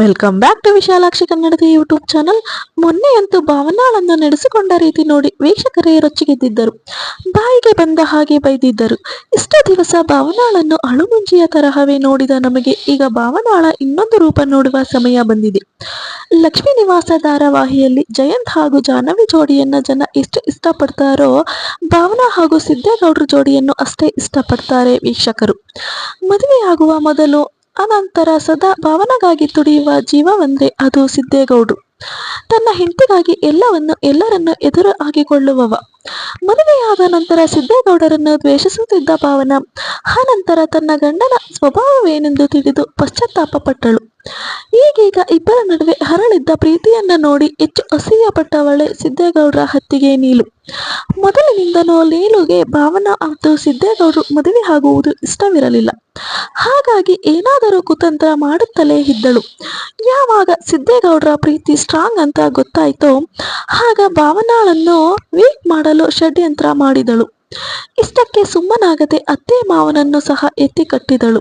Welcome back to Vishalakshi ಕನ್ನಡದ YouTube channel ಮೊನ್ನೆ ಅಂತೂ ಭಾವನಾಳನ್ನು ನಡೆಸಿಕೊಂಡ ರೀತಿ ನೋಡಿ ವೀಕ್ಷಕರೇ ರೊಚ್ಚಿಗೆದ್ದಿದ್ದರು ಬಾಯಿಗೆ ಬಂದ ಹಾಗೆ ಬೈದಿದ್ದರು. ಇಷ್ಟು ದಿವಸ ಭಾವನಾಳನ್ನು ಅಳುಮುಂಜಿಯ ತರಹವೇ ನೋಡಿದ ನಮಗೆ ಈಗ ಭಾವನಾಳ ಇನ್ನೊಂದು ರೂಪ ನೋಡುವ ಸಮಯ ಬಂದಿದೆ. ಲಕ್ಷ್ಮೀ ನಿವಾಸ ಧಾರಾವಾಹಿಯಲ್ಲಿ ಜಯಂತ್ ಹಾಗೂ ಜಾಹ್ನವಿ ಜೋಡಿಯನ್ನ ಜನ ಎಷ್ಟು ಇಷ್ಟಪಡ್ತಾರೋ ಭಾವನಾ ಹಾಗೂ ಸಿದ್ದೇಗೌಡರ ಜೋಡಿಯನ್ನು ಅಷ್ಟೇ ಇಷ್ಟಪಡ್ತಾರೆ ವೀಕ್ಷಕರು. ಮದುವೆಯಾಗುವ ಮೊದಲು ಅನಂತರ ಸದಾ ಭಾವನಗಾಗಿ ತುಡಿಯುವ ಜೀವವಂದ್ರೆ ಅದು ಸಿದ್ದೇಗೌಡ್ರು ತನ್ನ ಹೆಂಡತಿಗಾಗಿ ಎಲ್ಲವನ್ನು ಎಲ್ಲರನ್ನು ಎದುರು ಹಾಕಿಕೊಳ್ಳುವವ. ಮದುವೆಯಾದ ನಂತರ ಸಿದ್ದೇಗೌಡರನ್ನು ದ್ವೇಷಿಸುತ್ತಿದ್ದ ಭಾವನ ಆನಂತರ ತನ್ನ ಗಂಡನ ಸ್ವಭಾವವೇನೆಂದು ತಿಳಿದು ಪಶ್ಚಾತ್ತಾಪ ಪಟ್ಟಳು ಈಗೀಗ ಇಬ್ಬರ ನಡುವೆ ಹರಳಿದ್ದ ಪ್ರೀತಿಯನ್ನ ನೋಡಿ ಹೆಚ್ಚು ಅಸಹ್ಯ ಪಟ್ಟವಳೆ ಸಿದ್ದೇಗೌಡರ ಹತ್ತಿಗೆ ನೀಲು. ಮೊದಲಿನಿಂದಲೂ ನೀಲುಗೆ ಭಾವನಾ ಮತ್ತು ಸಿದ್ದೇಗೌಡರು ಮದುವೆ ಆಗುವುದು ಇಷ್ಟವಿರಲಿಲ್ಲ. ಹಾಗಾಗಿ ಏನಾದರೂ ಕುತಂತ್ರ ಮಾಡುತ್ತಲೇ ಇದ್ದಳು. ಯಾವಾಗ ಸಿದ್ದೇಗೌಡರ ಪ್ರೀತಿ ಸ್ಟ್ರಾಂಗ್ ಅಂತ ಗೊತ್ತಾಯಿತು, ಆಗ ಭಾವನಾಳನ್ನು ವೀಕ್ ಮಾಡಲು ಷಡ್ಯಂತ್ರ ಮಾಡಿದಳು. ಇಷ್ಟಕ್ಕೆ ಸುಮ್ಮನಾಗದೆ ಅತ್ತೆ ಮಾವನನ್ನು ಸಹ ಎತ್ತಿ ಕಟ್ಟಿದಳು.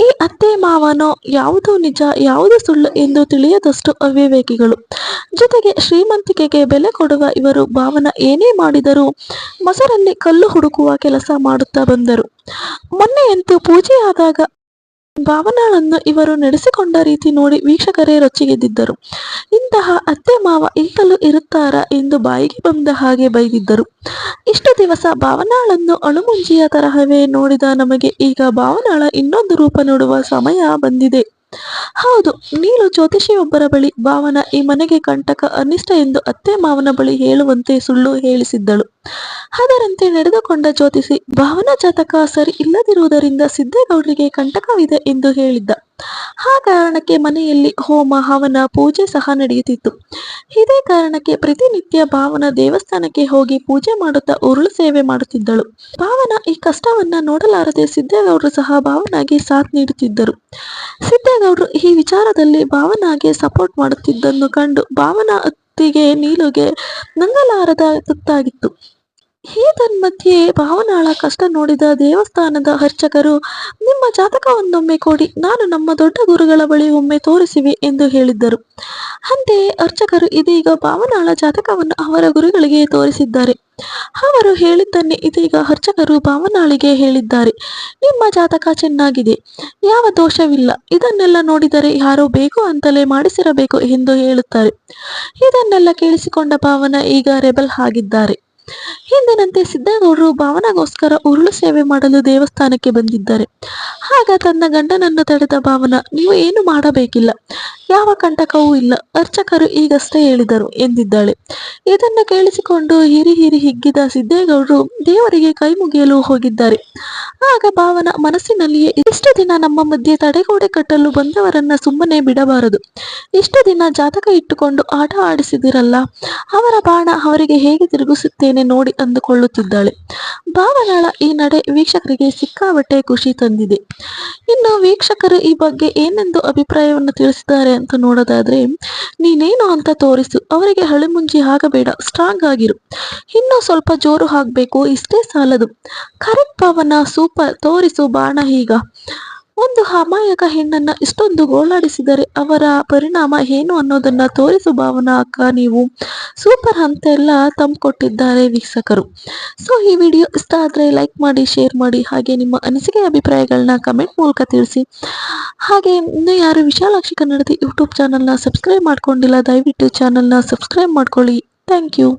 ಈ ಅತ್ತೆ ಮಾವನೋ ಯಾವುದು ನಿಜ, ಯಾವುದು ಸುಳ್ಳು ಎಂದು ತಿಳಿಯದಷ್ಟು ಅವಿವೇಕಿಗಳು. ಜೊತೆಗೆ ಶ್ರೀಮಂತಿಕೆಗೆ ಬೆಲೆ ಕೊಡುವ ಇವರು ಭಾವನ ಏನೇ ಮಾಡಿದರೂ ಮೊಸರಲ್ಲಿ ಕಲ್ಲು ಹುಡುಕುವ ಕೆಲಸ ಮಾಡುತ್ತಾ ಬಂದರು. ಮೊನ್ನೆಯಂತೂ ಪೂಜೆಯಾದಾಗ ಭಾವನಾಳನ್ನು ಇವರು ನಡೆಸಿಕೊಂಡ ರೀತಿ ನೋಡಿ ವೀಕ್ಷಕರೇ ರೊಚ್ಚಿಗೆದ್ದಿದ್ದರು. ಇಂತಹ ಅತ್ತೆ ಮಾವ ಈಗಲೂ ಇರುತ್ತಾರಾ ಎಂದು ಬಾಯಿಗೆ ಬಂದ ಹಾಗೆ ಬೈದಿದ್ದರು. ಇಷ್ಟು ದಿವಸ ಭಾವನಾಳನ್ನು ಅಣುಮುಂಜಿಯ ತರಹವೇ ನೋಡಿದ ನಮಗೆ ಈಗ ಭಾವನಾಳ ಇನ್ನೊಂದು ರೂಪ ನೋಡುವ ಸಮಯ ಬಂದಿದೆ. ಹೌದು, ನೀಲು ಜ್ಯೋತಿಷಿಯೊಬ್ಬರ ಬಳಿ ಭಾವನಾ ಈ ಮನೆಗೆ ಕಂಟಕ ಅನಿಷ್ಟ ಎಂದು ಅತ್ತೆ ಮಾವನ ಬಳಿ ಹೇಳುವಂತೆ ಸುಳ್ಳು ಹೇಳಿಸಿದ್ದಳು. ಅದರಂತೆ ನಡೆದುಕೊಂಡ ಜ್ಯೋತಿಷಿ, ಭಾವನಾ ಜಾತಕ ಸರಿ ಇಲ್ಲದಿರುವುದರಿಂದ ಸಿದ್ದೇಗೌಡರಿಗೆ ಕಂಟಕವಿದೆ ಎಂದು ಹೇಳಿದ್ದ. ಆ ಕಾರಣಕ್ಕೆ ಮನೆಯಲ್ಲಿ ಹೋಮ, ಹವನ, ಪೂಜೆ ಸಹ ನಡೆಯುತ್ತಿತ್ತು. ಇದೇ ಕಾರಣಕ್ಕೆ ಪ್ರತಿನಿತ್ಯ ಭಾವನ ದೇವಸ್ಥಾನಕ್ಕೆ ಹೋಗಿ ಪೂಜೆ ಮಾಡುತ್ತಾ ಉರುಳು ಸೇವೆ ಮಾಡುತ್ತಿದ್ದಳು. ಭಾವನ ಈ ಕಷ್ಟವನ್ನ ನೋಡಲಾರದೆ ಸಿದ್ದೇಗೌಡರು ಸಹ ಭಾವನಾಗೆ ಸಾಥ್ ನೀಡುತ್ತಿದ್ದರು. ಸಿದ್ದೇಗೌಡರು ಈ ವಿಚಾರದಲ್ಲಿ ಭಾವನಾಗೆ ಸಪೋರ್ಟ್ ಮಾಡುತ್ತಿದ್ದನ್ನು ಕಂಡು ಭಾವನ ಅತ್ತಿಗೆ ನೀಲುಗೆ ನಂಗಲಾರದ ತುತ್ತಾಗಿತ್ತು. ಈ ತನ್ಮಧ್ಯೆ ಭಾವನಾಳ ಕಷ್ಟ ನೋಡಿದ ದೇವಸ್ಥಾನದ ಅರ್ಚಕರು, ನಿಮ್ಮ ಜಾತಕವನ್ನೊಮ್ಮೆ ಕೊಡಿ, ನಾನು ನಮ್ಮ ದೊಡ್ಡ ಗುರುಗಳ ಬಳಿ ಒಮ್ಮೆ ತೋರಿಸಿವೆ ಎಂದು ಹೇಳಿದ್ದರು. ಅಂತೆಯೇ ಅರ್ಚಕರು ಇದೀಗ ಭಾವನಾಳ ಜಾತಕವನ್ನು ಅವರ ಗುರುಗಳಿಗೆ ತೋರಿಸಿದ್ದಾರೆ. ಅವರು ಹೇಳಿದ್ದನ್ನೇ ಇದೀಗ ಅರ್ಚಕರು ಭಾವನಾಳಿಗೆ ಹೇಳಿದ್ದಾರೆ. ನಿಮ್ಮ ಜಾತಕ ಚೆನ್ನಾಗಿದೆ, ಯಾವ ದೋಷವಿಲ್ಲ, ಇದನ್ನೆಲ್ಲ ನೋಡಿದರೆ ಯಾರೋ ಬೇಕು ಅಂತಲೇ ಮಾಡಿಸಿರಬೇಕು ಎಂದು ಹೇಳುತ್ತಾರೆ. ಇದನ್ನೆಲ್ಲ ಕೇಳಿಸಿಕೊಂಡ ಭಾವನ ಈಗ ರೆಬಲ್ ಆಗಿದ್ದಾರೆ. ಹಿಂದಿನಂತೆ ಸಿದ್ದೇಗೌಡರು ಭಾವನಗೋಸ್ಕರ ಉರುಳು ಸೇವೆ ಮಾಡಲು ದೇವಸ್ಥಾನಕ್ಕೆ ಬಂದಿದ್ದಾರೆ. ಆಗ ತನ್ನ ಗಂಡನನ್ನು ತಡೆದ ಭಾವನ, ನೀವು ಏನು ಮಾಡಬೇಕಿಲ್ಲ. ಯಾವ ಕಂಟಕವೂ ಇಲ್ಲ. ಅರ್ಚಕರು ಈಗಷ್ಟೇ ಹೇಳಿದರು ಎಂದಿದ್ದಾಳೆ. ಇದನ್ನು ಕೇಳಿಸಿಕೊಂಡು ಹಿರಿ ಹಿರಿ ಹಿಗ್ಗಿದ ಸಿದ್ದೇಗೌಡರು ದೇವರಿಗೆ ಕೈ ಮುಗಿಯಲು ಹೋಗಿದ್ದಾರೆ. ಆಗ ಭಾವನ ಮನಸ್ಸಿನಲ್ಲಿಯೇ ಇಷ್ಟು ದಿನ ನಮ್ಮ ಮಧ್ಯೆ ತಡೆಗೋಡೆ ಕಟ್ಟಲು ಬಂದವರನ್ನ ಸುಮ್ಮನೆ ಬಿಡಬಾರದು. ಇಷ್ಟು ದಿನ ಜಾತಕ ಇಟ್ಟುಕೊಂಡು ಆಟ ಆಡಿಸಿದಿರಲ್ಲ. ಅವರ ಬಾಣ ಅವರಿಗೆ ಹೇಗೆ ತಿರುಗಿಸುತ್ತೇನೆ ನೋಡಿ ಅಂದುಕೊಳ್ಳುತ್ತಿದ್ದಾಳೆ. ಭಾವನಾಳ ಈ ನಡೆ ವೀಕ್ಷಕರಿಗೆ ಸಿಕ್ಕಾಬಟ್ಟೆ ಖುಷಿ ತಂದಿದೆ. ಇನ್ನು ವೀಕ್ಷಕರು ಈ ಬಗ್ಗೆ ಏನೆಂದು ಅಭಿಪ್ರಾಯವನ್ನು ತಿಳಿಸಿದ್ದಾರೆ ಅಂತ ನೋಡೋದಾದ್ರೆ, ನೀನೇನು ಅಂತ ತೋರಿಸು, ಅವರಿಗೆ ಹಳಿಮುಂಜಿ ಆಗಬೇಡ ಸ್ಟ್ರಾಂಗ್ ಆಗಿರು. ಇನ್ನೂ ಸ್ವಲ್ಪ ಜೋರು ಹಾಕ್ಬೇಕು, ಇಷ್ಟೇ ಸಾಲದು. ಕರೆಕ್ಟ್ ಪವನ ಸೂಪರ್ ತೋರಿಸು ಬಾಣ ಈಗ. ಒಂದು ಅಮಾಯಕ ಹೆಣ್ಣನ್ನ ಇಷ್ಟೊಂದು ಗೋಳಾಡಿಸಿದರೆ ಅವರ ಪರಿಣಾಮ ಏನು ಅನ್ನೋದನ್ನ ತೋರಿಸು ಭಾವನಾ ಅಕ್ಕ, ನೀವು ಸೂಪರ್ ಅಂತೆಲ್ಲ ತಂದ್ಕೊಟ್ಟಿದ್ದಾರೆ ವೀಕ್ಷಕರು. ಸೊ ಈ ವಿಡಿಯೋ ಇಷ್ಟ ಆದರೆ ಲೈಕ್ ಮಾಡಿ ಶೇರ್ ಮಾಡಿ, ಹಾಗೆ ನಿಮ್ಮ ಅನಿಸಿಕೆ ಅಭಿಪ್ರಾಯಗಳನ್ನ ಕಮೆಂಟ್ ಮೂಲಕ ತಿಳಿಸಿ. ಹಾಗೆ ಇನ್ನು ಯಾರು ವಿಶಾಲಾಕ್ಷಿ ಕನ್ನಡದ ಯೂಟ್ಯೂಬ್ ಚಾನಲ್ನ ಸಬ್ಸ್ಕ್ರೈಬ್ ಮಾಡ್ಕೊಂಡಿಲ್ಲ, ದಯವಿಟ್ಟು ಚಾನಲ್ನ ಸಬ್ಸ್ಕ್ರೈಬ್ ಮಾಡ್ಕೊಳ್ಳಿ. Thank you